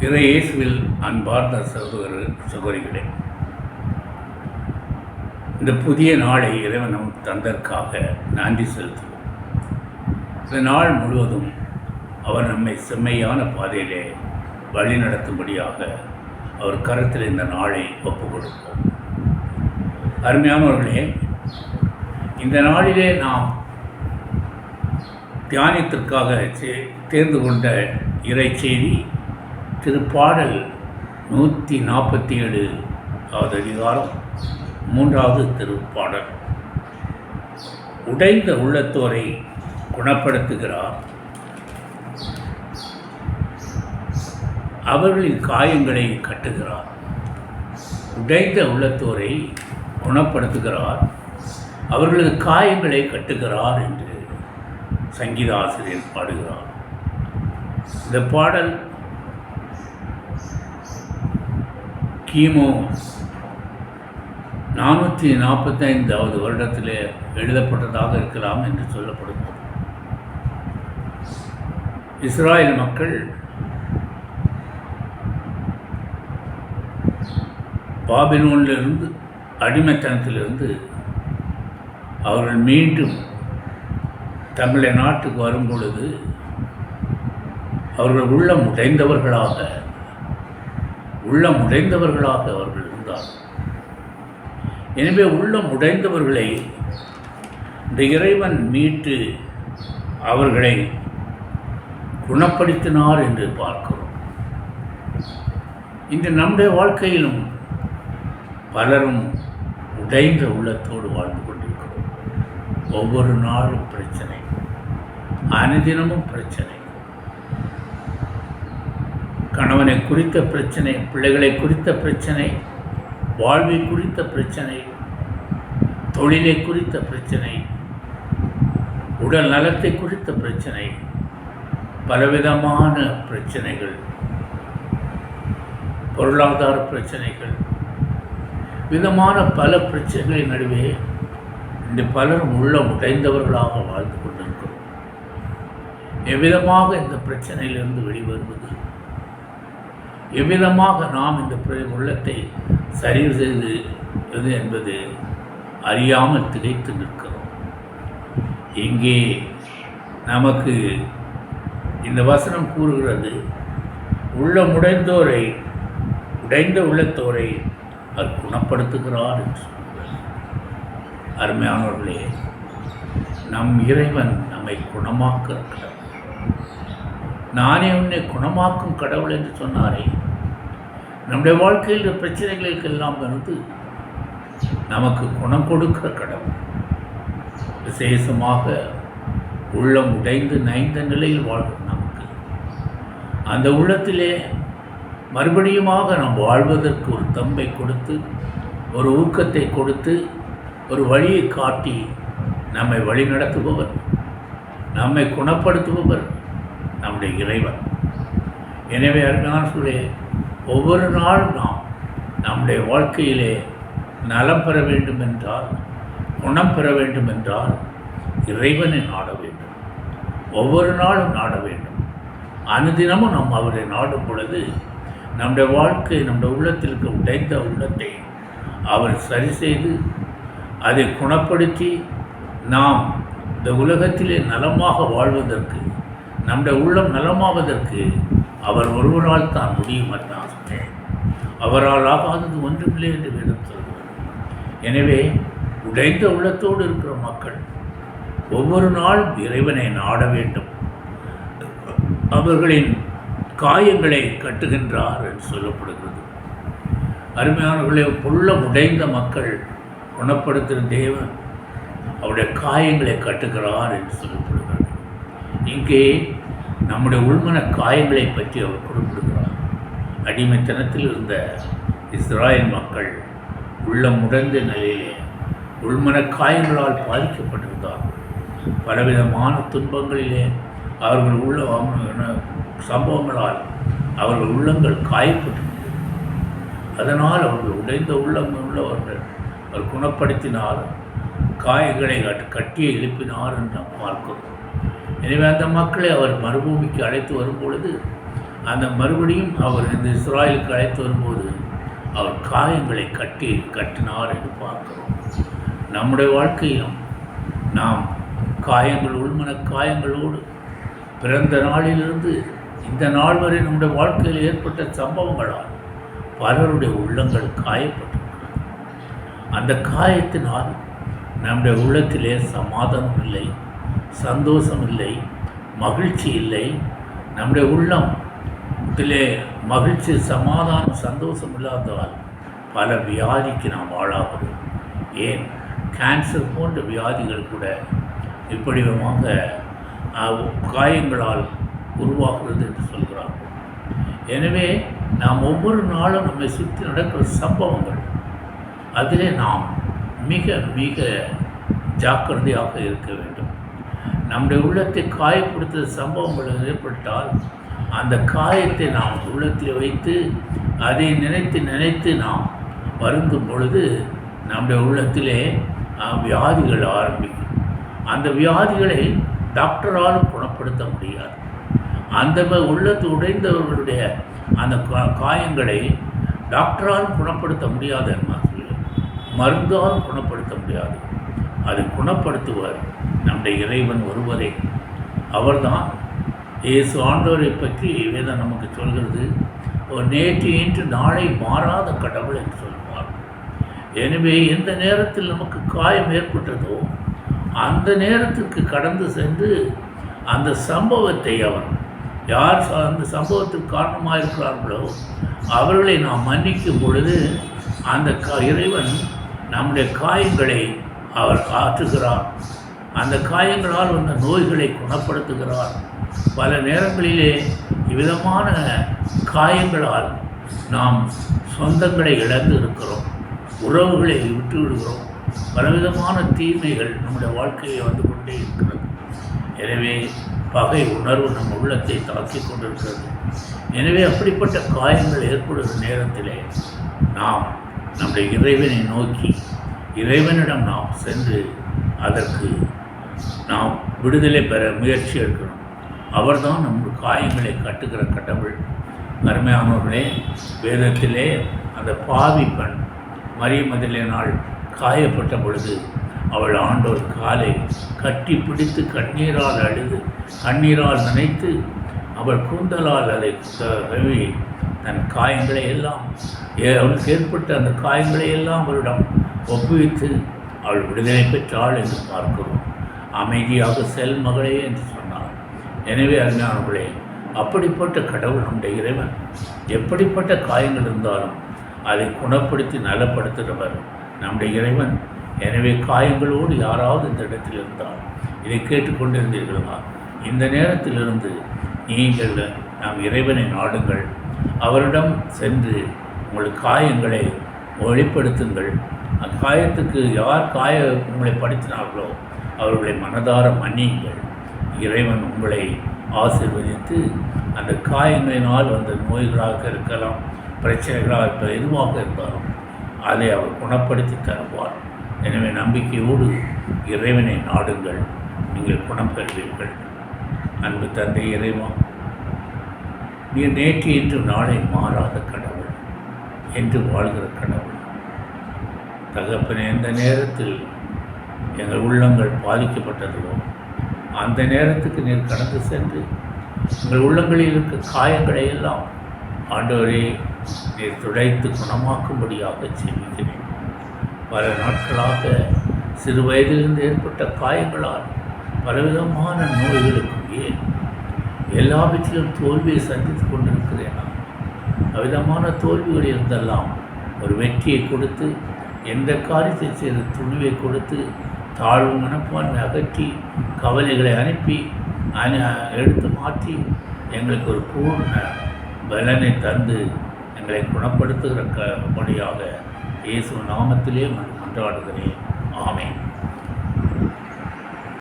இறை இயேசுவில் அன்பார்ந்த சகோதர சகோதரிகளே இந்த புதிய நாளை இறைவன் நம் தந்தற்காக நன்றி செலுத்துவோம். இந்த நாள் முழுவதும் அவர் நம்மை செம்மையான பாதையிலே வழி நடத்தும்படியாக அவர் கருத்தில் இந்த நாளை ஒப்புக் கொடுப்போம் அருமையானவர்களே இந்த நாளிலே நாம் தியானத்திற்காக தேர்ந்து கொண்ட இறை செய்தி திருப்பாடல் நூற்றி நாற்பத்தி ஏழு ஆவது அதிகாரம் மூன்றாவது திருப்பாடல். உடைந்த உள்ளத்தோரை குணப்படுத்துகிறார். அவர்களின் காயங்களை கட்டுகிறார். உடைந்த உள்ளத்தோரை குணப்படுத்துகிறார். அவர்களது காயங்களை கட்டுகிறார் என்று சங்கீதாசிரியர் பாடுகிறார். இந்த பாடல் கிமு நானூற்றி நாற்பத்தைந்தாவது வருடத்திலே எழுதப்பட்டதாக இருக்கலாம் என்று சொல்லப்படுகிறது. இஸ்ராயல் மக்கள் பாபிலோனிலிருந்து அடிமைத்தனத்திலிருந்து அவர்கள் மீண்டும் தமிழை நாட்டுக்கு வரும் பொழுது அவர்கள் உள்ளம் உடைந்தவர்களாக உள்ளம் உடைந்தவர்களாக அவர்கள் இருந்தார் எனவே உள்ளம் உடைந்தவர்களை இந்த இறைவன் மீட்டு அவர்களை குணப்படுத்தினார் என்று பார்க்கிறோம். இன்று நம்முடைய வாழ்க்கையிலும் பலரும் உடைந்த உள்ளத்தோடு வாழ்ந்து கொண்டிருக்கிறோம். ஒவ்வொரு நாளும் பிரச்சனை அனுதினமும் பிரச்சனை. கணவனை குறித்த பிரச்சனை பிள்ளைகளை குறித்த பிரச்சனை வாழ்வை குறித்த பிரச்சனை தொழிலை குறித்த பிரச்சனை உடல் நலத்தை குறித்த பிரச்சனை பலவிதமான பிரச்சனைகள் பொருளாதார பிரச்சனைகள் விதமான பல பிரச்சனைகளின் நடுவே இன்று பலரும் உள்ளம் உடைந்தவர்களாக வாழ்ந்து கொண்டிருக்கிறோம். எவ்விதமாக இந்த பிரச்சனையிலிருந்து வெளிவருவது? எவ்விதமாக நாம் இந்த உள்ளத்தை சரி செய்து எது என்பது அறியாமல் திகைத்து நிற்கிறோம். எங்கே நமக்கு இந்த வசனம் கூறுகிறது உள்ளம் உடைந்தோரை உடைந்த உள்ளத்தோரை அவர் குணப்படுத்துகிறார் என்று அருமையானவர்களே நம் இறைவன் நம்மை குணமாக்குற நானே உன்னை குணமாக்கும் கடவுள் என்று சொன்னாரே. நம்முடைய வாழ்க்கையில் பிரச்சனைகளுக்கெல்லாம் வந்து நமக்கு குணம் கொடுக்கிற கடவுள். விசேஷமாக உள்ளம் உடைந்து நைந்த நிலையில் வாழும் நமக்கு. அந்த உள்ளத்திலே மறுபடியுமாக நாம் வாழ்வதற்கு ஒரு தம்பை கொடுத்து ஒரு ஊக்கத்தை கொடுத்து ஒரு வழியை காட்டி நம்மை வழிநடத்துபவர் நம்மை குணப்படுத்துபவர் நம்முடைய இறைவன். எனவே அருமையான ஒவ்வொரு நாளும் நாம் நம்முடைய வாழ்க்கையிலே நலம் பெற வேண்டும் என்றால் குணம் பெற வேண்டும் என்றால் இறைவனை நாட வேண்டும். ஒவ்வொரு நாளும் நாட வேண்டும். அனுதினமும் நாம் அவரை நாடும் பொழுது நம்முடைய வாழ்க்கை நம்முடைய உள்ளத்திற்கு உடைந்த உள்ளத்தை அவர் சரி செய்து அதை குணப்படுத்தி நாம் இந்த உலகத்திலே நலமாக வாழ்வதற்கு நம்முடைய உள்ளம் நலமாவதற்கு அவர் ஒருவரால் தான் முடியும் தான் சொன்னேன். அவரால் ஆகாதது ஒன்றுமில்லை என்று வேதம் சொல்கிறது. எனவே உடைந்த உள்ளத்தோடு இருக்கிற மக்கள் ஒவ்வொரு நாளும் இறைவனை நாட வேண்டும். அவர்களின் காயங்களை கட்டுகின்றார் என்று சொல்லப்படுகிறது. அருமையானவர்களே புள்ள உடைந்த மக்கள் குணப்படுத்துகிற தேவன் அவருடைய காயங்களை கட்டுகிறார் என்று சொல்லப்படுகிறது. இங்கே நம்முடைய உள்மன காயங்களை பற்றி அவர் குறிப்பிடுகிறார். அடிமைத்தனத்தில் இருந்த இஸ்ராயல் மக்கள் உள்ளம் உடைந்த நிலையிலே உள்மன காயங்களால் பாதிக்கப்பட்டிருந்தார்கள் பலவிதமான துன்பங்களிலே அவர்கள் உள்ள சம்பவங்களால் அவர்கள் உள்ளங்கள் காயப்பட்டிருந்தது. அதனால் அவர்கள் உடைந்த உள்ளம் உள்ளவர்கள் அவர் குணப்படுத்தினார் காயங்களை கட்டியை எழுப்பினார் என்று நாம் பார்க்கிறோம். எனவே அந்த மக்களை அவர் மறுபூமிக்கு அழைத்து வரும் பொழுது அந்த மறுபடியும் அவர் இந்த இஸ்ராயலுக்கு அழைத்து வரும்போது அவர் காயங்களை கட்டி கட்டினார் என்று பார்க்கிறோம். நம்முடைய வாழ்க்கையிலும் நாம் காயங்கள் உள்மன காயங்களோடு பிறந்த நாளிலிருந்து இந்த நாள் வரை நம்முடைய வாழ்க்கையில் ஏற்பட்ட சம்பவங்களால் பலருடைய உள்ளங்கள் காயப்பட்டிருக்கிறது. அந்த காயத்தினால் நம்முடைய உள்ளத்திலே சமாதானம் இல்லை. சந்தோஷம் இல்லை மகிழ்ச்சி இல்லை. நம்முடைய உள்ளம் இதிலே மகிழ்ச்சி சமாதானம் சந்தோஷம் இல்லாததால் பல வியாதிக்கு நாம் ஆளாகிறோம். ஏன்? கேன்சர் போன்ற வியாதிகள் கூட இப்படி விதமாக காயங்களால் உருவாகிறது என்று சொல்கிறார்கள். எனவே நாம் ஒவ்வொரு நாளும் நம்மை சுற்றி நடக்கிற சம்பவங்கள் அதிலே நாம் மிக மிக ஜாக்கிரதையாக இருக்க வேண்டும். நம்முடைய உள்ளத்தை காயப்படுத்துகிற சம்பவங்கள் ஏற்பட்டால் அந்த காயத்தை நாம் உள்ளத்தில் வைத்து அதை நினைத்து நினைத்து நாம் வருந்தும் பொழுது நம்முடைய உள்ளத்திலே வியாதிகள் ஆரம்பிக்கும். அந்த வியாதிகளை டாக்டராலும் குணப்படுத்த முடியாது. அந்த உள்ளத்து உடைந்தவர்களுடைய அந்த கா- காயங்களை டாக்டராலும் குணப்படுத்த முடியாது என்ன சொல்லுவேன். மருந்தாலும் குணப்படுத்த முடியாது. அதை குணப்படுத்துவார். நம்முடைய இறைவன் ஒருவரே. அவர்தான் இயேசு ஆண்டோரை பற்றி வேதம் நமக்கு சொல்கிறது. நேற்று இன்று நாளை மாறாத கடவுள் என்று சொல்வார். எனவே எந்த நேரத்தில் நமக்கு காயம் ஏற்பட்டதோ அந்த நேரத்துக்கு கடந்து சென்று அந்த சம்பவத்தை அவர் யார் அந்த சம்பவத்துக்கு காரணமாக இருக்கிறார்களோ அவர்களை நாம் மன்னிக்கும் பொழுது அந்த க இறைவன் நம்முடைய காயங்களை அவர் ஆற்றுகிறார். அந்த காயங்களால் வந்த நோய்களை குணப்படுத்துகிறார். பல நேரங்களிலே இவ்விதமான காயங்களால் நாம் சொந்தங்களை இழந்து இருக்கிறோம். உறவுகளை விட்டு விடுகிறோம். பலவிதமான தீமைகள் நம்முடைய வாழ்க்கையை வந்து கொண்டே இருக்கிறது. எனவே பகை உணர்வு நம் உள்ளத்தை தாக்கி கொண்டிருக்கிறது. எனவே அப்படிப்பட்ட காயங்கள் ஏற்படுகிற நேரத்திலே நாம் நம்முடைய இறைவனை நோக்கி இறைவனிடம் நாம் சென்று அதற்கு நாம் விடுதலை பெற முயற்சி எடுக்கணும். அவர்தான் நம்முடைய காயங்களை கட்டுகிற கடவுள். கருமையானவர்களே வேதத்திலே அந்த பாவி பெண் மரியமதிலே நாள் காயப்பட்ட பொழுது அவள் ஆண்டோர் காலை கட்டி பிடித்து கண்ணீரால் அழுது கண்ணீரால் நினைத்து அவள் கூந்தலால் அதை கழுவி தன் காயங்களை எல்லாம் அவளுக்கு ஏற்பட்ட அந்த காயங்களை எல்லாம் அவளிடம் ஒப்புவித்து அவள் விடுதலை பெற்றாள் என்று பார்க்கிறோம். அமைதியாக செல் மகளே என்று சொன்னார். எனவே அருமையானவர்களே அப்படிப்பட்ட கடவுள் நம்முடைய இறைவன் எப்படிப்பட்ட காயங்கள் இருந்தாலும் அதை குணப்படுத்தி நலப்படுத்துகிறவர் நம்முடைய இறைவன். எனவே காயங்களோடு யாராவது இந்த இடத்தில் இருந்தால் இதை கேட்டுக்கொண்டிருந்தீர்களா இந்த நேரத்திலிருந்து நீங்கள் நாம் இறைவனை நாடுங்கள். அவரிடம் சென்று உங்கள் காயங்களை வெளிப்படுத்துங்கள் அக்காயத்துக்கு யார் காய உங்களை படுத்தினார்களோ அவர்களை மனதார மன்னியுங்கள். இறைவன் உங்களை ஆசிர்வதித்து அந்த காயங்களினால் வந்த நோய்களாக இருக்கலாம் பிரச்சனைகளாக இருக்க எதுவாக இருந்தாலும் அதை அவர் குணப்படுத்தி தருவார். எனவே நம்பிக்கையோடு இறைவனை நாடுங்கள். நீங்கள் குணம் பெறுவீர்கள். அன்பு தந்தை இறைவா நீர் நேற்று இன்று நாளை மாறாத கடவுள். என்று வாழ்கிற கடவுள். தகப்பனே எந்த நேரத்தில் எங்கள் உள்ளங்கள் பாதிக்கப்பட்டதோ அந்த நேரத்துக்கு நீர் கடந்து சென்று எங்கள் உள்ளங்களில் இருக்க காயங்களை எல்லாம் ஆண்டவரே நீர் துடைத்து குணமாக்கும்படியாக செபிக்கிறேன். பல நாட்களாக சிறு வயதிலிருந்து ஏற்பட்ட காயங்களால் பலவிதமான நோய்களுக்கும் ஏன் எல்லாவற்றிலும் தோல்வியை சந்தித்து கொண்டிருக்கிறேனா? நான் அவ்விதமான தோல்விகள் இருந்தெல்லாம் ஒரு வெற்றியை கொடுத்து எந்த காரியத்தை செய்த துணிவை கொடுத்து தாழ்வு மனப்பான்மை அகற்றி கவலைகளை அனுப்பி அணி எடுத்து மாற்றி எங்களுக்கு ஒரு பூர்ண பலனை தந்து எங்களை குணப்படுத்துகிற க மொழியாக இயேசு நாமத்திலே மன்றாடுகிறேன். ஆமேன்.